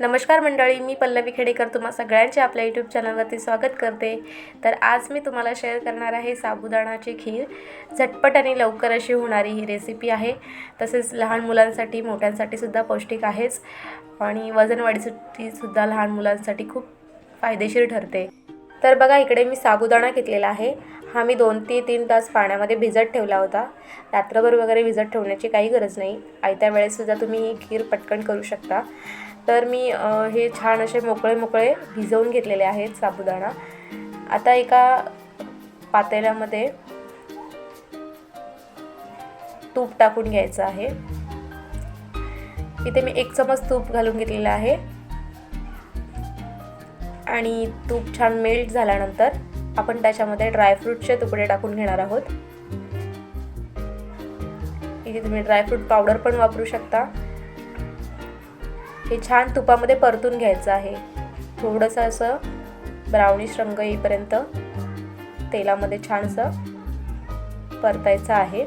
नमस्कार मंडळी मी पल्लवी खेडेकर तुम्हा सगळ्यांचे आपल्या यूट्यूब चॅनलवरती स्वागत करते. तर आज मी तुम्हाला शेअर करणार आहे साबुदाणाची खीर. झटपट आणि लवकर अशी होणारी ही रेसिपी आहे. तसेच लहान मुलांसाठी मोठ्यांसाठी सुद्धा पौष्टिक आहेच. आणि वजन वाढीसाठी सुद्धा लहान मुलांसाठी खूप फायदेशीर ठरते. तर बघा इकडे मी साबुदाणा घेतलेला आहे. हा मी दोन ते तीन तास पाण्यामध्ये भिजत ठेवला होता. रात्रभर वगैरे भिजत ठेवण्याची काही गरज नाही. आयत्या वेळेससुद्धा तुम्ही ही खीर पटकन करू शकता. तर मी हे छान असे मोकळे मोकळे भिजवून घेतलेले आहेत साबुदाणा. आता एका पातेल्यामध्ये तूप टाकून घ्यायचं आहे. इथे मी एक चमच तूप घालून घेतलेलं आहे. आणि तूप छान मेल्ट झाल्यानंतर आपण त्याच्यामध्ये ड्रायफ्रूटचे तुकडे टाकून घेणार आहोत. इथे तुम्ही ड्रायफ्रूट पावडर पण वापरू शकता. हे छान तुपामध्ये परतून घ्यायचं आहे. थोडंसं असं ब्राउनिश रंग येईपर्यंत तेलामध्ये छानसं परतायचं आहे.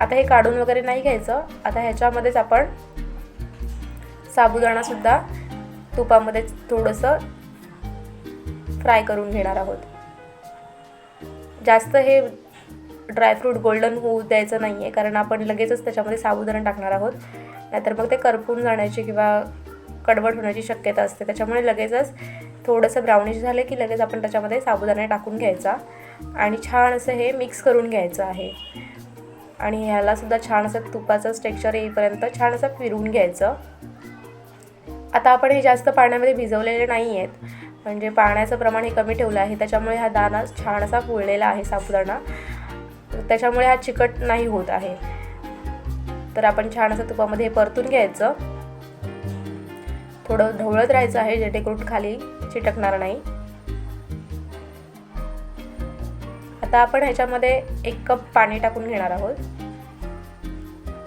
आता हे काढून वगैरे नाही घ्यायचं. आता ह्याच्यामध्येच आपण साबुदाणासुद्धा तुपामध्ये थोडंसं फ्राय करून घेणार आहोत. जास्त हे ड्रायफ्रूट गोल्डन होऊ द्यायचं नाही आहे कारण आपण लगेचच त्याच्यामध्ये साबुदाणा टाकणार आहोत. नाहीतर मग ते करपून जाण्याची किंवा कडवट होण्याची शक्यता असते. त्याच्यामुळे लगेचच थोडंसं ब्राउनिश झालं की लगेच आपण त्याच्यामध्ये साबुदाणा टाकून घ्यायचा आणि छान असं हे मिक्स करून घ्यायचं आहे. आणि ह्यालासुद्धा छान असं तुपाचं टेक्स्चर येईपर्यंत छान असं फिरवून घ्यायचं. आता आपण हे जास्त पाण्यामध्ये भिजवलेले नाही आहेत म्हणजे पाण्याचं प्रमाण हे कमी ठेवलं आहे. त्याच्यामुळे हा दाना छान असा फुललेला आहे साबुदाणा. त्याच्यामुळे हा चिकट नाही होत आहे. तर आपण छान असं तुपामध्ये हे परतून घ्यायचं. थोडं ढवळत राहायचं आहे जेणेकरून खाली चिटकणार नाही. आता आपण ह्याच्यामध्ये एक कप पाणी टाकून घेणार आहोत.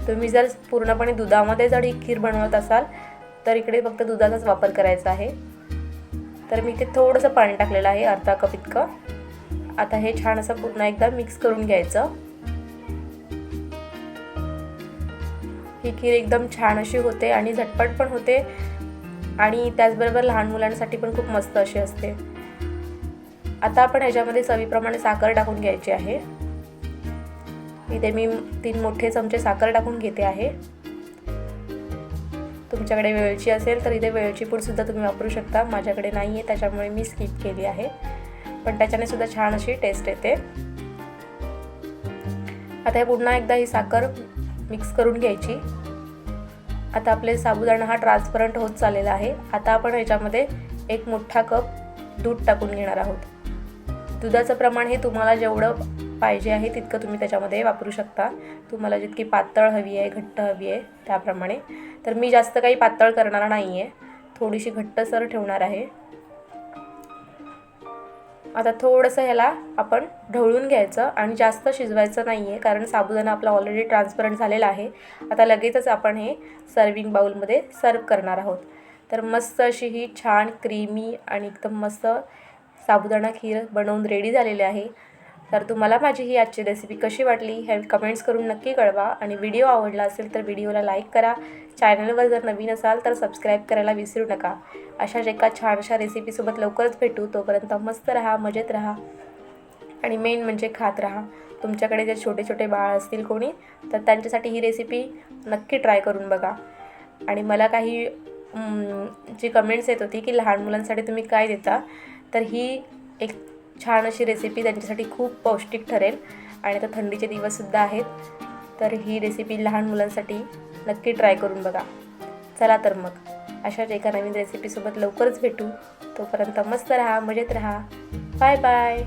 तुम्ही जर पूर्णपणे दुधामध्ये जर ही खीर बनवत असाल तर इकडे फक्त दुधाचाच वापर करायचा आहे. तर मी इथे थोडंसं पाणी टाकलेलं आहे अर्धा कप इतकं. आता हे छान असं पुन्हा एकदा मिक्स करून घ्यायचं. ही खीर एकदम छान अशी होते आणि झटपट पण होते आणि त्याचबरोबर लहान मुलांसाठी पण खूप मस्त अशी असते. आता आपण ह्याच्यामध्ये चवीप्रमाणे साखर टाकून घ्यायची आहे. इथे मी तीन मोठे चमचे साखर टाकून घेते आहे. तुमच्याकडे वेळची असेल तर इथे वेळची पूडसुद्धा तुम्ही वापरू शकता. माझ्याकडे नाही आहे त्याच्यामुळे मी स्किप केली आहे. पण त्याच्याने सुद्धा छान अशी टेस्ट येते. आता हे पुन्हा एकदा ही साखर मिक्स करून घ्यायची. आता आपले साबुदाणा हा ट्रान्सपरंट होत चाललेला आहे. आता आपण ह्याच्यामध्ये एक मोठा कप दूध टाकून घेणार आहोत. दुधाचं प्रमाण हे तुम्हाला जेवढं पाहिजे आहे तितकं तुम्ही त्याच्यामध्ये वापरू शकता. तुम्हाला जितकी पातळ हवी आहे घट्ट हवी आहे त्याप्रमाणे. तर मी जास्त काही पातळ करणार नाही आहे थोडीशी घट्टसर ठेवणार आहे. आता थोडंसं ह्याला आपण ढवळून घ्यायचं आणि जास्त शिजवायचं नाही आहे कारण साबुदाणा आपला ऑलरेडी ट्रान्सपरंट झालेला आहे. आता लगेचच आपण हे सर्विंग बाऊलमध्ये सर्व करणार आहोत. तर मस्त अशी ही छान क्रीमी आणि एकदम मस्त साबुदाणा खीर बनवून रेडी झालेली आहे. तर तुम्हाला माझी ही आजची रेसिपी कशी वाटली हे कमेंट्स करून नक्की कळवा. आणि व्हिडिओ आवडला असेल तर व्हिडिओला लाईक करा. चॅनलवर जर नवीन असाल तर सबस्क्राईब करायला विसरू नका. अशाच एका छानशा रेसिपीसोबत लवकरच भेटू. तोपर्यंत मस्त राहा मजेत राहा. आणि मेन म्हणजे खात राहा. तुमच्याकडे जे छोटे छोटे बाळ असतील कोणी तर त्यांच्यासाठी ही रेसिपी नक्की ट्राय करून बघा. आणि मला काही जी कमेंट्स येत होती की लहान मुलांसाठी तुम्ही काय देता तर ही एक छान अशी रेसिपी त्यांच्यासाठी खूप पौष्टिक ठरेल. आणि आता थंडीचे दिवससुद्धा आहेत. तर ही रेसिपी लहान मुलांसाठी नक्की ट्राय करून बघा. चला तर मग. अशाच एका नवीन रेसिपीसोबत लवकरच भेटू. तोपर्यंत मस्त राहा मजेत राहा. Bye bye